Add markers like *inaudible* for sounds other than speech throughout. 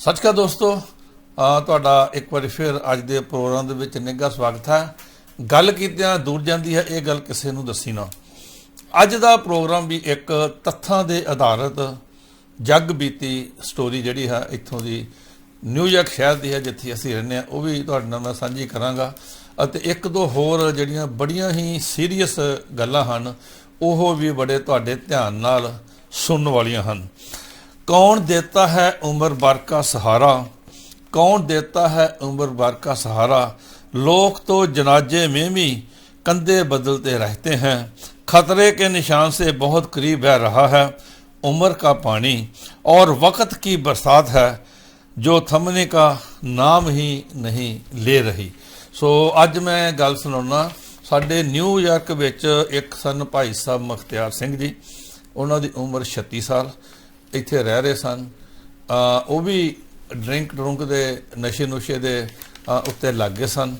ਸਤਿ ਸ਼੍ਰੀ ਅਕਾਲ ਦੋਸਤੋ। ਤੁਹਾਡਾ ਇੱਕ ਵਾਰੀ ਫਿਰ ਅੱਜ ਦੇ ਪ੍ਰੋਗਰਾਮ ਦੇ ਵਿੱਚ ਨਿੱਘਾ ਸਵਾਗਤ ਹੈ। ਗੱਲ ਕੀਤਿਆਂ ਦੂਰ ਜਾਂਦੀ ਹੈ, ਇਹ ਗੱਲ ਕਿਸੇ ਨੂੰ ਦੱਸੀ ਨਾ। ਅੱਜ ਦਾ ਪ੍ਰੋਗਰਾਮ ਵੀ ਇੱਕ ਤੱਥਾਂ ਦੇ ਆਧਾਰਿਤ ਜੱਗ ਬੀਤੀ ਸਟੋਰੀ ਜਿਹੜੀ ਹੈ, ਇੱਥੋਂ ਦੀ ਨਿਊਯਾਰਕ ਸ਼ਹਿਰ ਦੀ ਹੈ, ਜਿੱਥੇ ਅਸੀਂ ਰਹਿੰਦੇ ਹਾਂ, ਉਹ ਵੀ ਤੁਹਾਡੇ ਨਾਲ ਮੈਂ ਸਾਂਝੀ ਕਰਾਂਗਾ। ਅਤੇ ਇੱਕ ਦੋ ਹੋਰ ਜਿਹੜੀਆਂ ਬੜੀਆਂ ਹੀ ਸੀਰੀਅਸ ਗੱਲਾਂ ਹਨ, ਉਹ ਵੀ ਬੜੇ ਤੁਹਾਡੇ ਧਿਆਨ ਨਾਲ ਸੁਣਨ ਵਾਲੀਆਂ ਹਨ। कौन देता है उम्र भर का सहारा कौन देता है उम्र भर का सहारा लोग तो जनाजे में भी कंधे बदलते रहते हैं खतरे के निशान से बहुत करीब बह रहा है उम्र का पानी और वक्त की बरसात है जो थमने का नाम ही नहीं ले रही ਸੋ ਅੱਜ ਮੈਂ ਗੱਲ ਸੁਣਾਉਣਾ ਸਾਡੇ ਨਿਊਯਾਰਕ ਵਿੱਚ ਇੱਕ ਸਨ ਭਾਈ ਸਾਹਿਬ ਮਖਤਿਆਰ ਸਿੰਘ ਜੀ ਉਹਨਾਂ ਦੀ ਉਮਰ 36 ਸਾਲ ਇੱਥੇ ਰਹਿ ਰਹੇ ਸਨ। ਉਹ ਵੀ ਡਰਿੰਕ ਡਰੁੰਕ ਦੇ, ਨਸ਼ੇ ਨੁਸ਼ੇ ਦੇ ਉੱਤੇ ਲੱਗ ਗਏ ਸਨ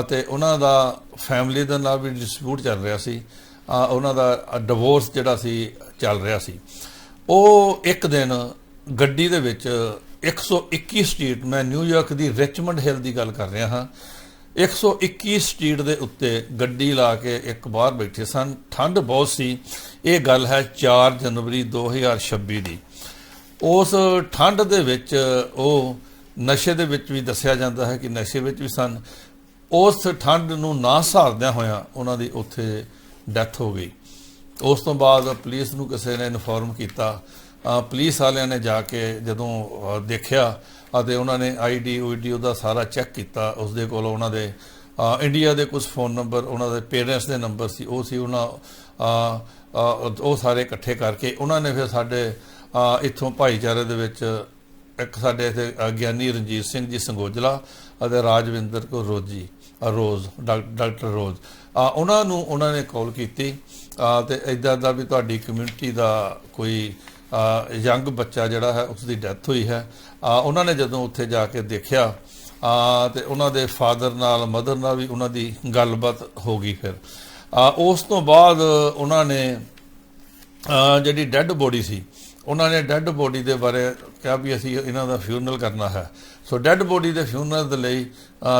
ਅਤੇ ਉਹਨਾਂ ਦਾ ਫੈਮਿਲੀ ਦੇ ਨਾਲ ਵੀ ਡਿਸਪਿਊਟ ਚੱਲ ਰਿਹਾ ਸੀ। ਉਹਨਾਂ ਦਾ ਡਿਵੋਰਸ ਜਿਹੜਾ ਸੀ, ਚੱਲ ਰਿਹਾ ਸੀ। ਉਹ ਇੱਕ ਦਿਨ ਗੱਡੀ ਦੇ ਵਿੱਚ 121 ਸਟਰੀਟ, ਮੈਂ ਨਿਊਯਾਰਕ ਦੀ ਰਿਚਮੰਡ ਹਿੱਲ ਦੀ ਗੱਲ ਕਰ ਰਿਹਾ ਹਾਂ। 121 ਸਟਰੀਟ ਦੇ ਉੱਤੇ ਗੱਡੀ ਲਾ ਕੇ ਇੱਕ ਬਾਹਰ ਬੈਠੇ ਸਨ। ਠੰਡ ਬਹੁਤ ਸੀ। ਇਹ ਗੱਲ ਹੈ 4 ਜਨਵਰੀ 2026 ਦੀ। ਉਸ ਠੰਡ ਦੇ ਵਿੱਚ ਉਹ ਨਸ਼ੇ ਦੇ ਵਿੱਚ ਵੀ ਦੱਸਿਆ ਜਾਂਦਾ ਹੈ ਕਿ ਨਸ਼ੇ ਵਿੱਚ ਵੀ ਸਨ। ਉਸ ਠੰਡ ਨੂੰ ਨਾ ਸਹਾਰਦਿਆਂ ਹੋਇਆਂ ਉਹਨਾਂ ਦੀ ਉੱਥੇ ਡੈਥ ਹੋ ਗਈ। ਉਸ ਤੋਂ ਬਾਅਦ ਪੁਲਿਸ ਨੂੰ ਕਿਸੇ ਨੇ ਇਨਫੋਰਮ ਕੀਤਾ। ਪੁਲਿਸ ਵਾਲਿਆਂ ਨੇ ਜਾ ਕੇ ਜਦੋਂ ਦੇਖਿਆ ਅਤੇ ਉਹਨਾਂ ਨੇ ਆਈਡੀ ਓਈਡੀ ਉਹਦਾ ਸਾਰਾ ਚੈੱਕ ਕੀਤਾ। ਉਸ ਦੇ ਕੋਲ ਉਹਨਾਂ ਦੇ ਇੰਡੀਆ ਦੇ ਕੁਝ ਫੋਨ ਨੰਬਰ, ਉਹਨਾਂ ਦੇ ਪੇਰੈਂਟਸ ਦੇ ਨੰਬਰ ਸੀ। ਉਹ ਸੀ ਉਹਨਾਂ ਉਹ ਸਾਰੇ ਇਕੱਠੇ ਕਰਕੇ ਉਹਨਾਂ ਨੇ ਫਿਰ ਸਾਡੇ ਇੱਥੋਂ ਭਾਈਚਾਰੇ ਦੇ ਵਿੱਚ ਇੱਕ ਸਾਡੇ ਇੱਥੇ ਗਿਆਨੀ ਰਣਜੀਤ ਸਿੰਘ ਜੀ ਸੰਗੋਜਲਾ ਅਤੇ ਰਾਜਵਿੰਦਰ ਕੋ ਰੋਜੀ ਰੋਜ਼ ਡਾਕ- ਡਾਕਟਰ ਰੋਜ਼। ਉਹਨਾਂ ਨੂੰ ਉਹਨਾਂ ਨੇ ਕਾਲ ਕੀਤੀ ਅ, ਤੇ ਇਦਾਂ ਦਾ ਵੀ ਤੁਹਾਡੀ ਕਮਿਊਨਿਟੀ ਦਾ ਕੋਈ ਯੰਗ ਬੱਚਾ ਜਿਹੜਾ ਹੈ ਉਸ ਦੀ ਡੈਥ ਹੋਈ ਹੈ। ਉਹਨਾਂ ਨੇ ਜਦੋਂ ਉੱਥੇ ਜਾ ਕੇ ਦੇਖਿਆ ਅ, ਤੇ ਉਹਨਾਂ ਦੇ ਫਾਦਰ ਨਾਲ ਮਦਰ ਨਾਲ ਵੀ ਉਹਨਾਂ ਦੀ ਗੱਲਬਾਤ ਹੋ ਗਈ ਫਿਰ। ਉਸ ਤੋਂ ਬਾਅਦ ਉਹਨਾਂ ਨੇ ਜਿਹੜੀ ਡੈੱਡ ਬੋਡੀ ਸੀ ਉਹਨਾਂ ਨੇ ਡੈੱਡ ਬੋਡੀ ਦੇ ਬਾਰੇ ਕਿਹਾ ਵੀ ਅਸੀਂ ਇਹਨਾਂ ਦਾ ਫਿਊਨਰਲ ਕਰਨਾ ਹੈ। ਸੋ ਡੈੱਡ ਬੋਡੀ ਦੇ ਫਿਊਨਰਲ ਦੇ ਲਈ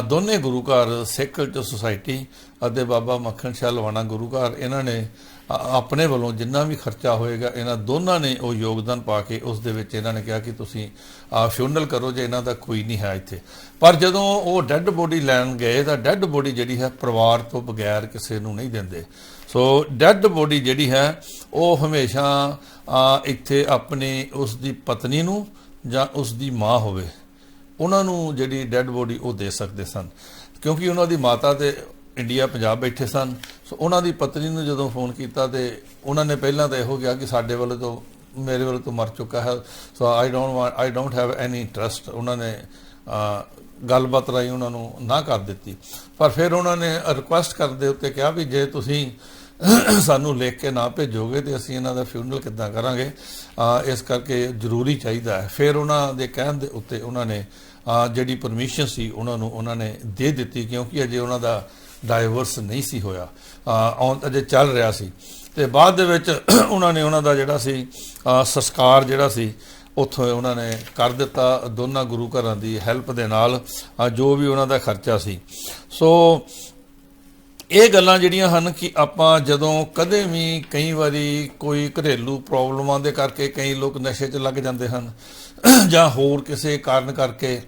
ਦੋਨੇ ਗੁਰੂ ਘਰ ਸਿੱਖ ਸੁਸਾਇਟੀ ਅਤੇ ਬਾਬਾ ਮੱਖਣ ਸ਼ਾਹ ਲਵਾਣਾ ਗੁਰੂ ਘਰ ਇਹਨਾਂ ਨੇ ਆਪਣੇ ਵੱਲੋਂ ਜਿੰਨਾ ਵੀ ਖਰਚਾ ਹੋਏਗਾ, ਇਹਨਾਂ ਦੋਨਾਂ ਨੇ ਉਹ ਯੋਗਦਾਨ ਪਾ ਕੇ ਉਸ ਦੇ ਵਿੱਚ ਇਹਨਾਂ ਨੇ ਕਿਹਾ ਕਿ ਤੁਸੀਂ ਫਿਊਨਰਲ ਕਰੋ ਜੇ ਇਹਨਾਂ ਦਾ ਕੋਈ ਨਹੀਂ ਹੈ ਇੱਥੇ। ਪਰ ਜਦੋਂ ਉਹ ਡੈੱਡ ਬੋਡੀ ਲੈਣ ਗਏ ਤਾਂ ਡੈੱਡ ਬੋਡੀ ਜਿਹੜੀ ਹੈ ਪਰਿਵਾਰ ਤੋਂ ਬਗੈਰ ਕਿਸੇ ਨੂੰ ਨਹੀਂ ਦਿੰਦੇ। ਸੋ ਡੈੱਡ ਬੋਡੀ ਜਿਹੜੀ ਹੈ, ਉਹ ਹਮੇਸ਼ਾ ਇੱਥੇ ਆਪਣੀ ਉਸ ਦੀ ਪਤਨੀ ਨੂੰ ਜਾਂ ਉਸ ਦੀ ਮਾਂ ਹੋਵੇ। ਉਹਨਾਂ ਨੂੰ ਜਿਹੜੀ ਡੈੱਡ ਬੋਡੀ ਉਹ ਦੇ ਸਕਦੇ ਸਨ। ਕਿਉਂਕਿ ਉਹਨਾਂ ਦੀ ਮਾਤਾ ਤੇ ਇੰਡੀਆ, ਪੰਜਾਬ ਬੈਠੇ ਸਨ। ਸੋ ਉਹਨਾਂ ਦੀ ਪਤਨੀ ਨੂੰ ਜਦੋਂ ਫੋਨ ਕੀਤਾ ਤੇ ਉਹਨਾਂ ਨੇ ਪਹਿਲਾਂ ਤਾਂ ਇਹੋ ਕਿਹਾ ਕਿ ਸਾਡੇ ਵੱਲੋਂ ਤੋਂ, ਮੇਰੇ ਵੱਲੋਂ ਤੋਂ ਮਰ ਚੁੱਕਾ ਹੈ। So I don't want I don't have any interest ਉਹਨਾਂ ਨੇ ਗੱਲਬਾਤ ਰਾਹੀਂ ਉਹਨਾਂ ਨੂੰ ਨਾ ਕਰ ਦਿੱਤੀ। ਪਰ ਫਿਰ ਉਹਨਾਂ ਨੇ ਰਿਕੁਐਸਟ ਕਰਨ ਦੇ ਉੱਤੇ ਕਿਹਾ ਵੀ ਜੇ ਤੁਸੀਂ ਸਾਨੂੰ ਲਿਖ ਕੇ ਨਾ ਭੇਜੋਗੇ ਤੇ ਅਸੀਂ ਇਹਨਾਂ ਦਾ ਫਿਊਨਰਲ ਕਿੱਦਾਂ ਕਰਾਂਗੇ। ਇਸ ਕਰਕੇ ਜ਼ਰੂਰੀ ਚਾਹੀਦਾ ਹੈ। ਫਿਰ ਉਹਨਾਂ ਦੇ ਕਹਿਣ ਦੇ ਉੱਤੇ ਉਹਨਾਂ ਨੇ ਜਿਹੜੀ ਪਰਮਿਸ਼ਨ ਸੀ, ਉਹਨਾਂ ਨੂੰ ਉਹਨਾਂ ਨੇ ਦੇ ਦਿੱਤੀ ਕਿਉਂਕਿ ਅਜੇ ਉਹਨਾਂ ਦਾ ਡਾਈਵਰਸ ਨਹੀਂ ਸੀ ਹੋਇਆ। ਔਨ ਅਜੇ ਚੱਲ ਰਿਹਾ ਸੀ। ਤੇ ਬਾਅਦ ਦੇ ਵਿੱਚ *clears throat* ਉਹਨਾਂ ਨੇ ਉਹਨਾਂ ਦਾ ਜਿਹੜਾ ਸੀ ਸੰਸਕਾਰ ਜਿਹੜਾ ਸੀ, ਉੱਥੋਂ ਉਹਨਾਂ ਨੇ ਕਰ ਦਿੱਤਾ ਦੋਨਾਂ ਗੁਰੂ ਘਰਾਂ ਦੀ ਹੈਲਪ ਦੇ ਨਾਲ ਜੋ ਵੀ ਉਹਨਾਂ ਦਾ ਖਰਚਾ ਸੀ। ਸੋ ਇਹ ਗੱਲਾਂ ਜਿਹੜੀਆਂ ਹਨ ਕਿ ਆਪਾਂ ਜਦੋਂ ਕਦੇ ਵੀ ਕਈ ਵਾਰੀ ਕੋਈ ਘਰੇਲੂ ਪ੍ਰੋਬਲਮਾਂ ਦੇ ਕਰਕੇ ਕਈ ਲੋਕ ਨਸ਼ੇ 'ਚ ਲੱਗ ਜਾਂਦੇ ਹਨ ਜਾਂ ਹੋਰ ਕਿਸੇ ਕਾਰਨ ਕਰਕੇ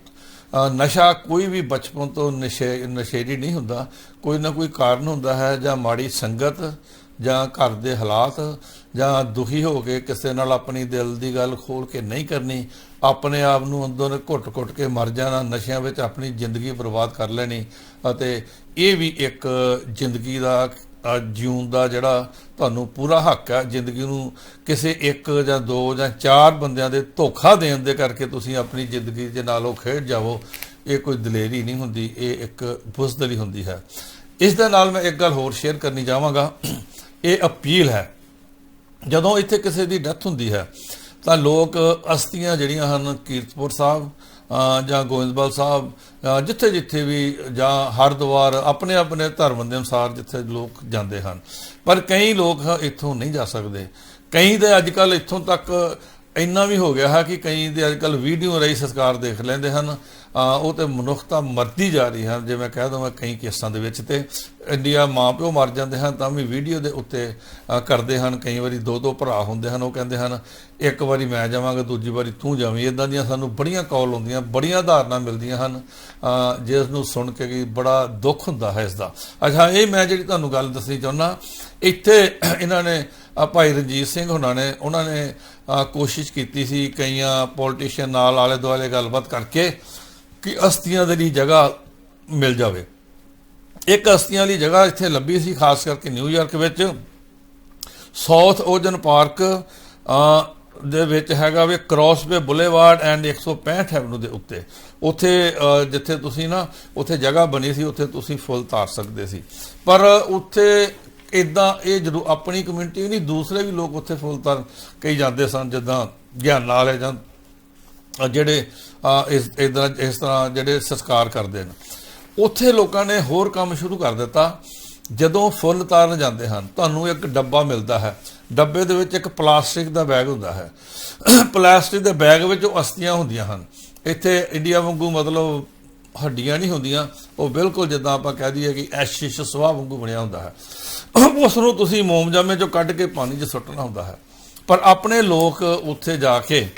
ਨਸ਼ਾ ਕੋਈ ਵੀ ਬਚਪਨ ਤੋਂ ਨਸ਼ੇ, ਨਸ਼ੇੜੀ ਨਹੀਂ ਹੁੰਦਾ। ਕੋਈ ਨਾ ਕੋਈ ਕਾਰਨ ਹੁੰਦਾ ਹੈ, ਜਾਂ ਮਾੜੀ ਸੰਗਤ, ਜਾਂ ਘਰ ਦੇ ਹਾਲਾਤ, ਜਾਂ ਦੁਖੀ ਹੋ ਕੇ ਕਿਸੇ ਨਾਲ ਆਪਣੀ ਦਿਲ ਦੀ ਗੱਲ ਖੋਲ ਕੇ ਨਹੀਂ ਕਰਨੀ ਆਪਣੇ ਆਪ ਨੂੰ ਅੰਦਰ ਘੁੱਟ-ਘੁੱਟ ਕੇ ਮਰ ਜਾਣਾ ਨਸ਼ਿਆਂ ਵਿੱਚ ਆਪਣੀ ਜ਼ਿੰਦਗੀ ਬਰਬਾਦ ਕਰ ਲੈਣੀ ਅਤੇ ਇਹ ਵੀ ਇੱਕ ਜ਼ਿੰਦਗੀ ਦਾ ਅ, ਜਿਉਣ ਦਾ ਜਿਹੜਾ ਤੁਹਾਨੂੰ ਪੂਰਾ ਹੱਕ ਹੈ। ਜ਼ਿੰਦਗੀ ਨੂੰ ਕਿਸੇ ਇੱਕ ਜਾਂ ਦੋ ਜਾਂ ਚਾਰ ਬੰਦਿਆਂ ਦੇ ਧੋਖਾ ਦੇਣ ਦੇ ਕਰਕੇ ਤੁਸੀਂ ਆਪਣੀ ਜ਼ਿੰਦਗੀ ਦੇ ਨਾਲ ਉਹ ਖੇਡ ਜਾਵੋ ਇਹ ਕੋਈ ਦਲੇਰੀ ਨਹੀਂ ਹੁੰਦੀ ਇਹ ਇੱਕ ਬੁਜ਼ਦਲੀ ਹੁੰਦੀ ਹੈ। ਇਸ ਦੇ ਨਾਲ ਮੈਂ ਇੱਕ ਗੱਲ ਹੋਰ ਸ਼ੇਅਰ ਕਰਨੀ ਚਾਹਾਂਗਾ। ਇਹ ਅਪੀਲ ਹੈ। ਜਦੋਂ ਇੱਥੇ ਕਿਸੇ ਦੀ ਡੈਥ ਹੁੰਦੀ ਹੈ ਤਾਂ ਲੋਕ ਅਸਤੀਆਂ ਜਿਹੜੀਆਂ ਹਨ, ਕੀਰਤਪੁਰ ਸਾਹਿਬ ਜਾਂ ਗੋਇੰਦਵਾਲ ਸਾਹਿਬ ਜਿੱਥੇ ਜਿੱਥੇ ਵੀ ਜਾਂ ਹਰਿਦੁਆਰ, ਆਪਣੇ ਆਪਣੇ ਧਰਮ ਦੇ ਅਨੁਸਾਰ ਜਿੱਥੇ ਲੋਕ ਜਾਂਦੇ ਹਨ। ਪਰ ਕਈ ਲੋਕ ਇੱਥੋਂ ਨਹੀਂ ਜਾ ਸਕਦੇ। ਕਈ ਦੇ ਅੱਜ ਕੱਲ ਇੱਥੋਂ ਤੱਕ ਇੰਨਾ ਵੀ ਹੋ ਗਿਆ ਹੈ ਕਿ ਕਈ ਦੇ ਅੱਜ ਕੱਲ ਵੀਡੀਓ ਰਾਹੀਂ ਸੰਸਕਾਰ ਦੇਖ ਲੈਂਦੇ ਹਨ। ਉਹ ਤੇ ਮਨੁੱਖਤਾ ਮਰਦੀ ਜਾ ਰਹੀ ਹੈ। ਜਿਵੇਂ ਕਹਿ ਦਵਾਂ ਕਈ ਕੇਸਾਂ ਦੇ ਵਿੱਚ ਤੇ ਇੰਡੀਆ ਮਾਂ ਪਿਓ ਮਰ ਜਾਂਦੇ ਹਨ ਤਾਂ ਵੀ ਵੀਡੀਓ ਦੇ ਉੱਤੇ ਕਰਦੇ ਹਨ। ਕਈ ਵਾਰੀ ਦੋ ਦੋ ਭਰਾ ਹੁੰਦੇ ਹਨ, ਉਹ ਕਹਿੰਦੇ ਹਨ, ਇੱਕ ਵਾਰੀ ਮੈਂ ਜਾਵਾਂਗਾ, ਦੂਜੀ ਵਾਰੀ ਤੂੰ ਜਾਵੀਂ। ਇਦਾਂ ਦੀਆਂ ਸਾਨੂੰ ਬੜੀਆਂ ਕਾਲ ਆਉਂਦੀਆਂ, ਬੜੀਆਂ ਧਾਰਨਾ ਮਿਲਦੀਆਂ ਹਨ। ਜਿਸ ਨੂੰ ਸੁਣ ਕੇ ਕਿ ਬੜਾ ਦੁੱਖ ਹੁੰਦਾ ਹੈ ਇਸ ਦਾ। ਅੱਛਾ, ਇਹ ਮੈਂ ਜਿਹੜੀ ਤੁਹਾਨੂੰ ਗੱਲ ਦੱਸਣੀ ਚਾਹੁੰਦਾ, ਇੱਥੇ ਇਹਨਾਂ ਨੇ ਅ, ਭਾਈ ਰਣਜੀਤ ਸਿੰਘ ਹੁਣਾਂ ਨੇ ਉਹਨਾਂ ਨੇ ਕੋਸ਼ਿਸ਼ ਕੀਤੀ ਸੀ ਕਈਆਂ ਪੋਲੀਟੀਸ਼ੀਅਨ ਨਾਲ ਆਲੇ ਦੁਆਲੇ ਗੱਲਬਾਤ ਕਰਕੇ ਕਿ ਅਸਤੀਆਂ ਦੇ ਲਈ ਜਗ੍ਹਾ ਮਿਲ ਜਾਵੇ। ਇੱਕ ਅਸਤੀਆਂ ਵਾਲੀ ਜਗ੍ਹਾ ਇੱਥੇ ਲੱਭੀ ਸੀ ਖਾਸ ਕਰਕੇ ਨਿਊਯਾਰਕ ਵਿੱਚ। ਸਾਊਥ ਓਜਨ ਪਾਰਕ ਦੇ ਵਿੱਚ ਹੈਗਾ ਵੀ Cross Bay Boulevard and 165 Avenue ਦੇ ਉੱਤੇ। ਉੱਥੇ ਜਿੱਥੇ ਤੁਸੀਂ ਨਾ ਉੱਥੇ ਜਗ੍ਹਾ ਬਣੀ ਸੀ ਉੱਥੇ ਤੁਸੀਂ ਫੁੱਲ ਤਾਰ ਸਕਦੇ ਸੀ। ਪਰ ਉੱਥੇ ਇਦਾਂ ਇਹ ਜਦੋਂ ਆਪਣੀ ਕਮਿਊਨਿਟੀ ਵੀ ਨਹੀਂ, ਦੂਸਰੇ ਵੀ ਲੋਕ ਉੱਥੇ ਫੁੱਲ ਤਾਰ ਕਈ ਜਾਂਦੇ ਸਨ, ਜਿੱਦਾਂ ਗਿਆਨ ਵਾਲੇ ਜਾਂ ਜਿਹੜੇ ਇਸ ਇਦਾਂ ਇਸ ਤਰ੍ਹਾਂ ਜਿਹੜੇ ਸੰਸਕਾਰ ਕਰਦੇ ਨੇ। ਉੱਥੇ ਲੋਕਾਂ ਨੇ ਹੋਰ ਕੰਮ ਸ਼ੁਰੂ ਕਰ ਦਿੱਤਾ। ਜਦੋਂ ਫੁੱਲ ਤਾਰਨ ਜਾਂਦੇ ਹਨ, ਤੁਹਾਨੂੰ ਇੱਕ ਡੱਬਾ ਮਿਲਦਾ ਹੈ। ਡੱਬੇ ਦੇ ਵਿੱਚ ਇੱਕ ਪਲਾਸਟਿਕ ਦਾ ਬੈਗ ਹੁੰਦਾ ਹੈ। ਪਲਾਸਟਿਕ ਦੇ ਬੈਗ ਵਿੱਚ ਉਹ ਅਸਤੀਆਂ ਹੁੰਦੀਆਂ ਹਨ। ਇੱਥੇ ਇੰਡੀਆ ਵਾਂਗੂ ਮਤਲਬ ਹੱਡੀਆਂ ਨਹੀਂ ਹੁੰਦੀਆਂ, ਉਹ ਬਿਲਕੁਲ ਜਿੱਦਾਂ ਆਪਾਂ ਕਹਿ ਦਈਏ ਕਿ ਐਸ਼ਿਸ਼ ਸਵਾਹ ਵਾਂਗੂ ਬਣਿਆ ਹੁੰਦਾ ਹੈ। ਉਸ ਨੂੰ ਤੁਸੀਂ ਮੋਮਜਾਮੇ ਚੋਂ ਕੱਢ ਕੇ ਪਾਣੀ 'ਚ ਸੁੱਟਣਾ ਹੁੰਦਾ ਹੈ। ਪਰ ਆਪਣੇ ਲੋਕ ਉੱਥੇ ਜਾ ਕੇ,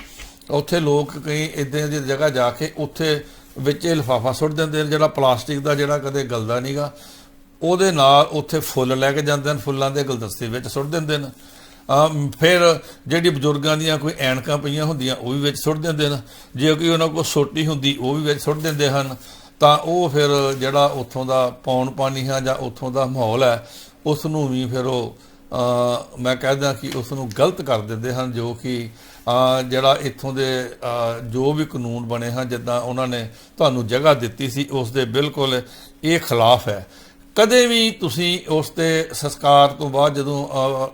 ਉੱਥੇ ਲੋਕ ਕਈ ਇਦਾਂ ਦੀ ਜਗ੍ਹਾ ਜਾ ਕੇ ਉੱਥੇ ਵਿੱਚ ਇਹ ਲਿਫਾਫਾ ਸੁੱਟ ਦਿੰਦੇ ਨੇ, ਜਿਹੜਾ ਪਲਾਸਟਿਕ ਦਾ ਜਿਹੜਾ ਕਦੇ ਗਲਦਾ ਨਹੀਂਗਾ ਉਹਦੇ ਨਾਲ ਉੱਥੇ ਫੁੱਲ ਲੈ ਕੇ ਜਾਂਦੇ ਨੇ, ਫੁੱਲਾਂ ਦੇ ਗੁਲਦਸਤੇ ਵਿੱਚ ਸੁੱਟ ਦਿੰਦੇ ਨੇ। ਫਿਰ ਜਿਹੜੀ ਬਜ਼ੁਰਗਾਂ ਦੀਆਂ ਕੋਈ ਐਨਕਾਂ ਪਈਆਂ ਹੁੰਦੀਆਂ ਉਹ ਵੀ ਵਿੱਚ ਸੁੱਟ ਦਿੰਦੇ ਹਨ ਜੇ ਕੋਈ ਉਹਨਾਂ ਕੋਲ ਸੋਟੀ ਹੁੰਦੀ ਉਹ ਵੀ ਵਿੱਚ ਸੁੱਟ ਦਿੰਦੇ ਹਨ। ਤਾਂ ਉਹ ਫਿਰ ਜਿਹੜਾ ਉੱਥੋਂ ਦਾ ਪੌਣ ਪਾਣੀ ਹੈ ਜਾਂ ਉੱਥੋਂ ਦਾ ਮਾਹੌਲ ਹੈ ਉਸ ਨੂੰ ਵੀ ਫਿਰ ਉਹ ਅ, ਮੈਂ ਕਹਿੰਦਾ ਕਿ ਉਸ ਨੂੰ ਗਲਤ ਕਰ ਦਿੰਦੇ ਹਨ ਜੋ ਕਿ ਜਿਹੜਾ ਇੱਥੋਂ ਦੇ ਜੋ ਵੀ ਕਾਨੂੰਨ ਬਣੇ ਹਨ ਜਿੱਦਾਂ ਉਹਨਾਂ ਨੇ ਤੁਹਾਨੂੰ ਜਗ੍ਹਾ ਦਿੱਤੀ ਸੀ ਉਸ ਦੇ ਬਿਲਕੁਲ ਇਹ ਖਿਲਾਫ ਹੈ। ਕਦੇ ਵੀ ਤੁਸੀਂ ਉਸ ਤੇ ਸੰਸਕਾਰ ਤੋਂ ਬਾਅਦ ਜਦੋਂ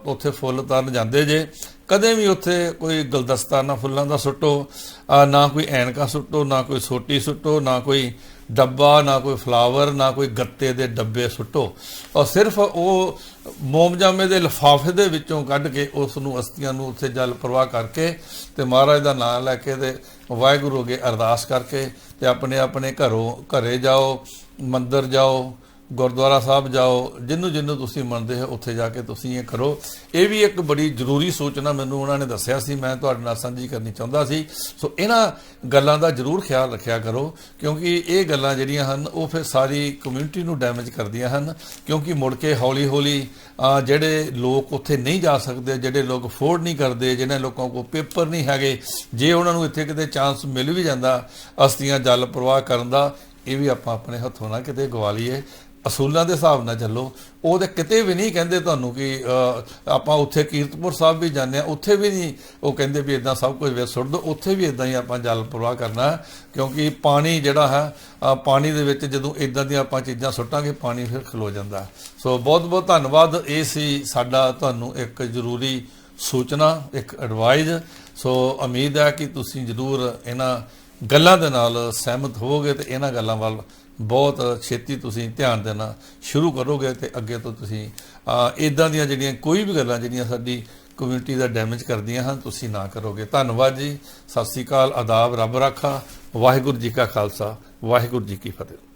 ਉੱਥੇ ਫੁੱਲ ਤਰਨ ਜਾਂਦੇ ਜੇ, ਕਦੇ ਵੀ ਉੱਥੇ ਕੋਈ ਗੁਲਦਸਤਾ ਨਾ ਫੁੱਲਾਂ ਦਾ ਸੁੱਟੋ ਨਾ ਕੋਈ ਐਨਕਾ ਸੁੱਟੋ, ਨਾ ਕੋਈ ਸੋਟੀ ਸੁੱਟੋ, ਨਾ ਕੋਈ ਡੱਬਾ, ਨਾ ਕੋਈ ਫਲਾਵਰ, ਨਾ ਕੋਈ ਗੱਤੇ ਦੇ ਡੱਬੇ ਸੁੱਟੋ। ਔਰ ਸਿਰਫ ਉਹ ਮੋਮਜਾਮੇ ਦੇ ਲਿਫਾਫੇ ਦੇ ਵਿੱਚੋਂ ਕੱਢ ਕੇ ਉਸ ਨੂੰ ਅਸਤੀਆਂ ਨੂੰ ਉੱਥੇ ਜਲ ਪ੍ਰਵਾਹ ਕਰਕੇ ਤੇ ਮਹਾਰਾਜ ਦਾ ਨਾਮ ਲੈ ਕੇ ਤੇ ਵਾਹਿਗੁਰੂ ਅੱਗੇ ਅਰਦਾਸ ਕਰਕੇ ਤੇ ਆਪਣੇ ਆਪਣੇ ਘਰੋਂ ਘਰੇ ਜਾਓ, ਮੰਦਰ ਜਾਓ ਗੁਰਦੁਆਰਾ ਸਾਹਿਬ ਜਾਓ, ਜਿੰਨੂੰ ਜਿੰਨੂੰ ਤੁਸੀਂ ਮੰਨਦੇ ਹੋ, ਉੱਥੇ ਜਾ ਕੇ ਤੁਸੀਂ ਇਹ ਕਰੋ। ਇਹ ਵੀ ਇੱਕ ਬੜੀ ਜ਼ਰੂਰੀ ਸੂਚਨਾ ਮੈਨੂੰ ਉਹਨਾਂ ਨੇ ਦੱਸਿਆ ਸੀ, ਮੈਂ ਤੁਹਾਡੇ ਨਾਲ ਸਾਂਝੀ ਕਰਨੀ ਚਾਹੁੰਦਾ ਸੀ। ਸੋ ਇਹਨਾਂ ਗੱਲਾਂ ਦਾ ਜ਼ਰੂਰ ਖਿਆਲ ਰੱਖਿਆ ਕਰੋ, ਕਿਉਂਕਿ ਇਹ ਗੱਲਾਂ ਜਿਹੜੀਆਂ ਹਨ, ਉਹ ਫਿਰ ਸਾਰੀ ਕਮਿਊਨਿਟੀ ਨੂੰ ਡੈਮੇਜ ਕਰਦੀਆਂ ਹਨ, ਕਿਉਂਕਿ ਮੁੜ ਕੇ ਹੌਲੀ ਹੌਲੀ ਜਿਹੜੇ ਲੋਕ ਉੱਥੇ ਨਹੀਂ ਜਾ ਸਕਦੇ, ਜਿਹੜੇ ਲੋਕ ਅਫੋਰਡ ਨਹੀਂ ਕਰਦੇ, ਜਿਹਨਾਂ ਲੋਕਾਂ ਕੋਲ ਪੇਪਰ ਨਹੀਂ ਹੈਗੇ, ਜੇ ਉਹਨਾਂ ਨੂੰ ਇੱਥੇ ਕਿਤੇ ਚਾਂਸ ਮਿਲ ਵੀ ਜਾਂਦਾ, ਅਸਤੀਆਂ ਜਲ ਪ੍ਰਵਾਹ ਕਰਨ ਦਾ, ਇਹ ਵੀ ਆਪਾਂ ਆਪਣੇ ਹੱਥੋਂ ਨਾ ਕਿਤੇ ਗਵਾ ਲਈਏ। ਅਸੂਲਾਂ ਦੇ ਹਿਸਾਬ ਨਾਲ ਚੱਲੋ, ਉਹ ਤੇ ਕਿਤੇ ਵੀ ਨਹੀਂ ਕਹਿੰਦੇ ਤੁਹਾਨੂੰ ਕਿ ਆਪਾਂ ਉੱਥੇ ਕੀਰਤਪੁਰ ਸਾਹਿਬ ਵੀ ਜਾਂਦੇ ਆ ਉੱਥੇ ਵੀ ਨਹੀਂ ਉਹ ਕਹਿੰਦੇ ਵੀ ਇਦਾਂ ਸਭ ਕੁਝ ਵੇ ਸੁੱਟ ਦੋ, ਉੱਥੇ ਵੀ ਇਦਾਂ ਹੀ ਆਪਾਂ ਜਲ ਪ੍ਰਵਾਹ ਕਰਨਾ ਕਿਉਂਕਿ ਪਾਣੀ ਜਿਹੜਾ ਹੈ ਪਾਣੀ ਦੇ ਵਿੱਚ ਜਦੋਂ ਇਦਾਂ ਦੀਆਂ ਆਪਾਂ ਚੀਜ਼ਾਂ ਸੁੱਟਾਂਗੇ, ਪਾਣੀ ਫਿਰ ਖਲੋ ਜਾਂਦਾ ਸੋ ਬਹੁਤ ਬਹੁਤ ਧੰਨਵਾਦ, ਇਹ ਸੀ ਸਾਡਾ ਤੁਹਾਨੂੰ ਇੱਕ ਜ਼ਰੂਰੀ ਸੂਚਨਾ, ਇੱਕ ਐਡਵਾਈਜ਼ ਸੋ ਉਮੀਦ ਹੈ ਕਿ ਤੁਸੀਂ ਜ਼ਰੂਰ ਇਹਨਾਂ ਗੱਲਾਂ ਦੇ ਨਾਲ ਸਹਿਮਤ ਹੋਵੋਗੇ ਤੇ ਇਹਨਾਂ ਗੱਲਾਂ ਵੱਲ ਬਹੁਤ ਛੇਤੀ ਤੁਸੀਂ ਧਿਆਨ ਦੇਣਾ ਸ਼ੁਰੂ ਕਰੋਗੇ ਤੇ ਅੱਗੇ ਤੋਂ ਤੁਸੀਂ ਇਦਾਂ ਦੀਆਂ ਜਿਹੜੀਆਂ ਕੋਈ ਵੀ ਗੱਲਾਂ ਜਿਹੜੀਆਂ ਸਾਡੀ ਕਮਿਊਨਿਟੀ ਦਾ ਡੈਮੇਜ ਕਰਦੀਆਂ ਹਨ, ਤੁਸੀਂ ਨਾ ਕਰੋਗੇ। ਧੰਨਵਾਦ ਜੀ। ਸਤਿ ਸ੍ਰੀ ਅਕਾਲ। ਆਦਾਬ। ਰੱਬ ਰਾਖਾ। ਵਾਹਿਗੁਰੂ ਜੀ ਕਾ ਖਾਲਸਾ। ਵਾਹਿਗੁਰੂ ਜੀ ਕੀ ਫਤਿਹ।